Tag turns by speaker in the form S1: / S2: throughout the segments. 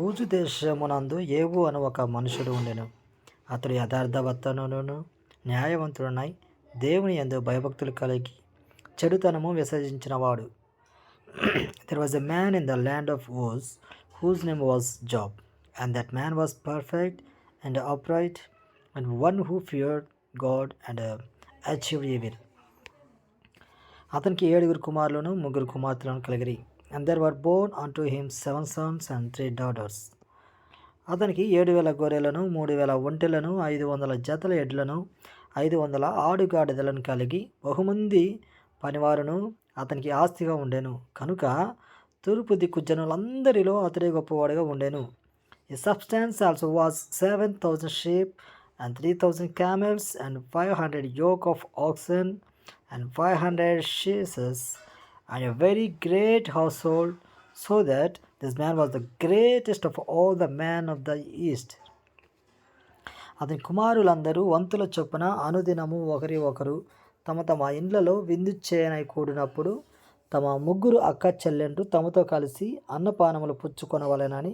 S1: ఊజు దేశమునందు ఏవు అని ఒక మనుషుడు ఉండెను. అతడు యథార్థవర్తనును న్యాయవంతుడునై దేవుని ఎందు భయభక్తులు కలిగి చెడుతనము విసర్జించినవాడు. There was a man in the land of Oz whose name was Job and that man was perfect and upright and one who feared God and achieved will అతనికి ఏడుగురు కుమారులను ముగ్గురు కుమార్తెలను Kaligiri. And there were born unto him seven sons and three daughters అతనికి ఏడు వేల గొర్రెలను మూడు వేల ఒంటెలను ఐదు వందల జతల ఎడ్లను ఐదు వందల ఆడుగాడిదలను కలిగి బహుమంది పనివారును అతనికి ఆస్తిగా ఉండెను. కనుక తూర్పు దిక్కు జనులందరిలో అతడే గొప్పవాడుగా ఉండెను. ఈ substance also was seven thousand sheep and three thousand camels and five hundred yoke of oxen and five hundred she asses and a very great household so that this man was the greatest of all the men of the east. అతని కుమారులందరూ వంతుల చొప్పున అనుదినము ఒకరి ఒకరు తమ తమ ఇండ్లలో విందు చేయనై కూడినప్పుడు తమ ముగ్గురు అక్క చెల్లెండ్రు తమతో కలిసి అన్నపానములు పుచ్చుకొనవలెనని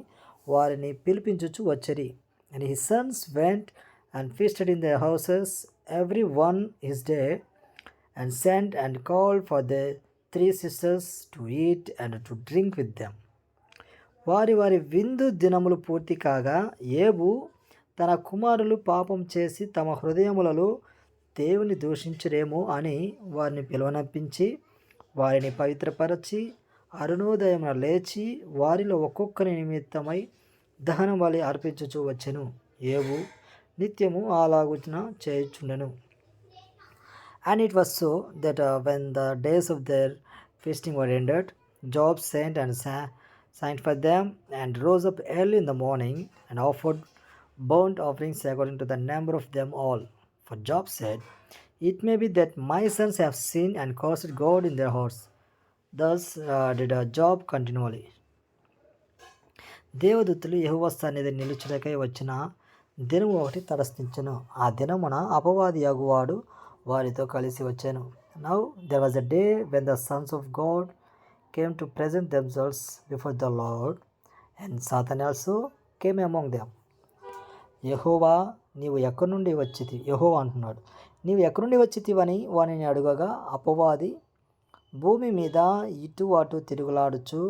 S1: వారిని పిలిపించుచు వచ్చరి. And his sons went and feasted in the houses every one his day and sent and call for the three sisters to eat and to drink with them వారి వారి విందు దినములు పూర్తి కాగా ఏబు తన కుమారులు పాపం చేసి తమ హృదయములలో దేవుని దూషించరేమో అని వారిని పిలువనప్పించి వారిని పవిత్రపరచి అరుణోదయమున లేచి వారిలో ఒక్కొక్కరి నిమిత్తమై దహనం వలె అర్పించుచూ వచ్చెను. ఏవు నిత్యము అలాగున చేయుచుండెను. And it was so that uh, when the days of their feasting were ended, Job sent and sa- signed for them and rose up early in the morning and offered burnt offerings according to the number of them all. For Job said, It may be that my sons have sinned and cursed God in their hearts. Thus uh, did uh, Job continually. దేవదూతులు యెహోవా సన్నిధి నిలుచుటకై వచ్చిన దినము ఒకటి తటస్థించెను ఆ దినమున అపవాది యగువాడు వారితో కలిసి వచ్చాను. Now there was a day when the sons of God came to present themselves before the Lord and Satan also came among them యహోవా నీవు ఎక్కడి నుండి వచ్చితి యహోవా అంటున్నాడు. నీవు ఎక్కడి నుండి వచ్చితివని వానిని అడుగగా అపవాది భూమి మీద ఇటు అటు తిరుగులాడుచు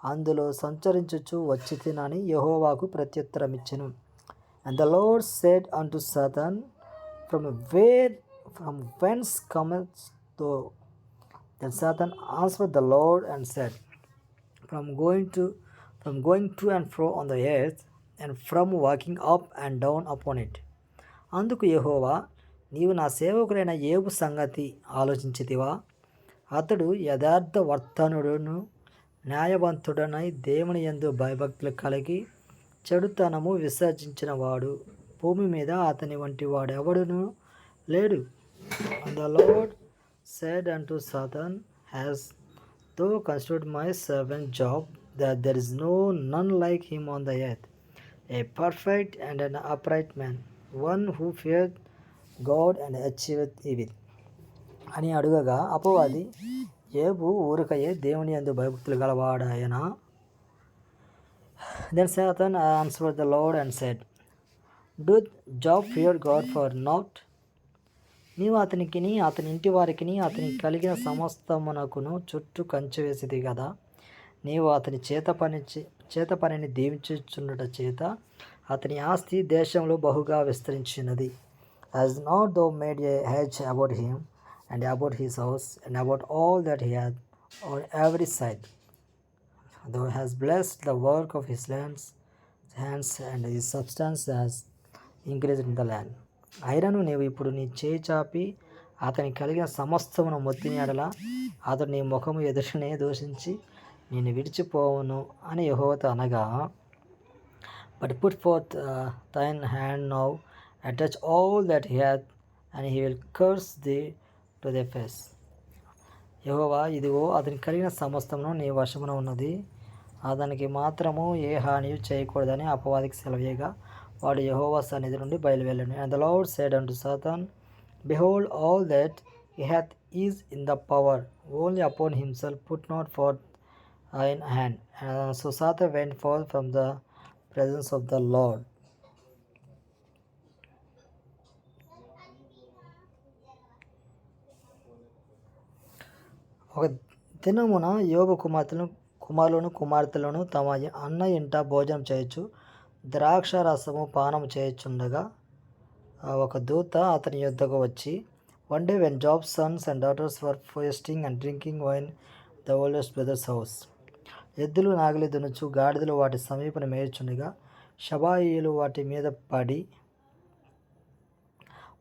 S1: అందులో సంచరించుచు వచ్చి తినని యహోవాకు ప్రత్యుత్తరం ఇచ్చెను and the Lord said unto Satan from where from whence cometh thou? Then Satan answered the Lord and said, From going to from going to and fro on the earth, and from walking up and down upon it. అందుకు యెహోవా నీవు నా సేవకుడైన ఏబు సంగతి ఆలోచించితివా అతడు యథార్థ వర్తనుడును న్యాయవంతుడనై దేవుని యందు భయభక్తులు కలిగి చెడుతనము విసర్జించిన వాడు భూమి మీద అతని వంటి వాడెవడును లేడు And the Lord said unto Satan, Has thou considered my servant Job, that there is no none like him on the earth, a perfect and an upright man, one who feareth God and achieveth evil. అని అడుగగా అపవాది ఏబు ఊరకయే దేవుని అందు భయభక్తులు గలవాడాయన then Satan answer the Lord and said do Job fear God for nought నీవు అతనికిని అతని ఇంటి వారికిని అతనికి కలిగిన సమస్తమునకును చుట్టూ కంచె వేసేది కదా నీవు అతని చేత పని చే- చేత పనిని దీవించుచుండట చేత అతని ఆస్తి దేశంలో బహుగా విస్తరించినది. Has not thou made a hedge about him and about his house and about all that he had on every side thou has blessed the work of his lands hands and his substance has increase in the land అయినను నీవు ఇప్పుడు నీ చేయి చాపి అతని కలిగిన సమస్తమును మొత్తిని ఎడల అతడు నీ ముఖము ఎదుటనే దూషించి నేను విడిచిపోవును అని యహోవత అనగా but put forth thine hand now attach all that he hath and he will curse thee to the face యహోవా ఇదిగో అతని కలిగిన సమస్తమును నీ వశమున ఉన్నది. అతనికి మాత్రము ఏ హానియు చేయకూడదని అపవాదికి సెలవేగా వాడు యహోవా సన్నిధి నుండి బయలువెళ్ళను. And the Lord said unto Satan behold all that he hath is in the power only upon himself put not forth in hand so Satan went forth from the presence of the Lord ఒక దినమున యోగ కుమార్తెను కుమారులను కుమార్తెలను తమ అన్న ఇంట భోజనం చేయొచ్చు ద్రాక్ష రసము పానం చేయుచుండగా ఒక దూత అతని యుద్ధకు వచ్చి one day when Job sons and daughters were feasting and drinking wine the oldest brother's house ఎద్దులు నాగలి దునుచు గాడిదలు వాటి సమీపన మేయుచుండగా షబాయిలు వాటి మీద పడి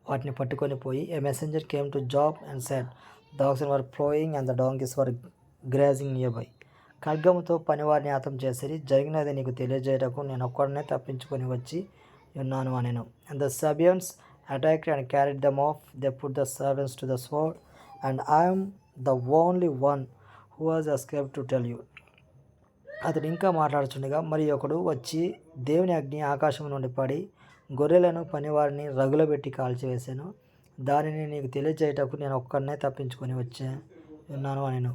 S1: వాటిని పట్టుకొని పోయి a messenger came to Job and said dogs were ploughing and the donkeys were grazing nearby ఖడ్గముతో పనివారిని హతం చేసి జరిగినది నీకు తెలియజేయటకు నేను ఒక్కడనే తప్పించుకొని వచ్చి ఉన్నాను అనెను. And the Sabeans attack and carried them off the put the servants to the sword and I'm the only one who has escape to tell you అతడు ఇంకా మాట్లాడుచుండగా మరి ఒకడు వచ్చి దేవుని అగ్ని ఆకాశం నుండి పడి గొర్రెలను పనివారిని రగులబెట్టి కాల్చివేశాను. దానిని నీకు తెలియజేయటకు నేను ఒక్కడనే తప్పించుకొని వచ్చే ఉన్నాను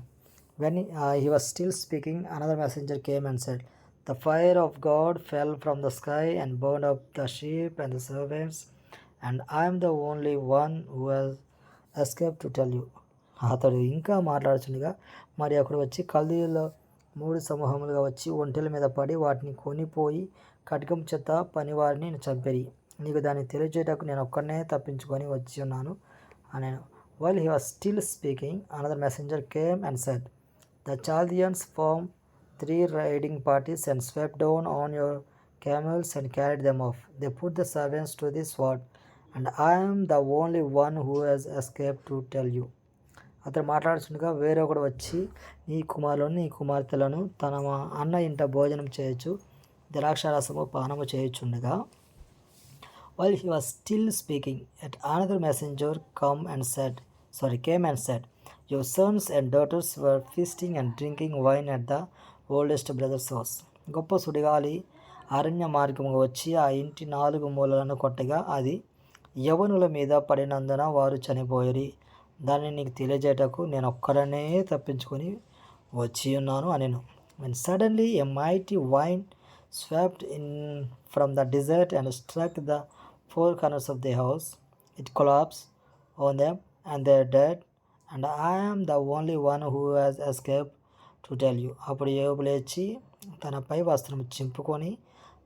S1: when he was still speaking another messenger came and said the fire of God fell from the sky and burn up the sheep and the servants and I'm the only one who has escape to tell you అతడు ఇంకా మాట్లాడుచుండగా మరి అక్కడ వచ్చి కల్దీలో మూడు సమూహములుగా వచ్చి ఒంటెల మీద పడి వాటిని కొనిపోయి ఖడ్గం చేత పనివారిని నేను చంపేరి. నీకు దాన్ని తెలియజేయటకు నేను ఒక్కడనే తప్పించుకొని వచ్చి ఉన్నాను అని while he was still speaking another messenger came and said the Chaldeans formed three raiding parties and swept down on your camels and carried them off. They put the servants to the sword, and I am the only one who has escaped to tell you. అతను మాట్లాడుతుండగా వేరొకడు వచ్చి నీ కుమారులను నీ కుమార్తెలను తన మా అన్న ఇంట భోజనం చేయొచ్చు ద్రాక్షారసము పానము చేయొచ్చుండగా while he was still speaking at another messenger come and said sorry came and said your sons and daughters were feasting and drinking wine at the oldest brother's house గొప్ప సుడిగాలి అరణ్య మార్గము వచ్చి ఆ ఇంటి నాలుగు మూలలను కొట్టగా అది యవనుల మీద పడినందున వారు చనిపోయి దాన్ని నీకు తెలియజేయటకు నేను ఒక్కడనే తప్పించుకొని వచ్చి ఉన్నాను అనెను. And suddenly a mighty wind swept in from the desert and struck the four corners of the house it collapse on them and they dead and I'm the only one who has escape to tell you అప్పుడు ఏబు లేచి తన పై వస్త్రం చింపుకొని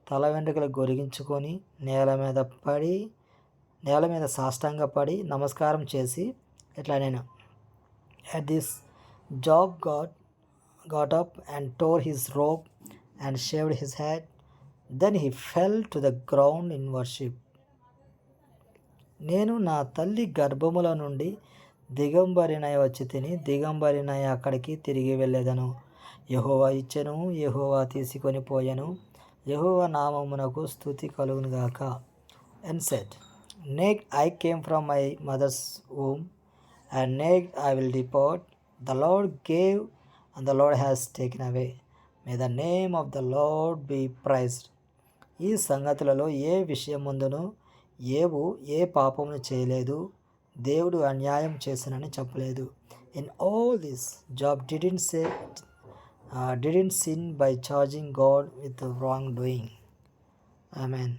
S1: తల వెంట్రుకలు గొరిగించుకొని నేల మీద పడి నేల మీద సాష్టంగా పడి నమస్కారం చేసి ఇట్లా నేను at this Job got got up and tore his robe and shaved his head then he fell to the ground in worship నేను నా తల్లి గర్భముల నుండి దిగంబరినయ వచ్చి తిని దిగంబరినయ అక్కడికి తిరిగి వెళ్ళేదను. యహోవా ఇచ్చెను యహోవా తీసుకొని పోయాను. యహోవా నామమునకు స్థుతి కలుగునుగాక and said naked I came from my mother's womb and naked I will depart the Lord gave and the Lord has taken away may the name of the Lord be praised ఈ సంగతులలో ఏ విషయం ముందును ఏవు ఏ పాపమును చేయలేదు. దేవుడు అన్యాయం చేసినని చెప్పలేదు. In all this Job didn't say didn't sin by charging God with wrongdoing I mean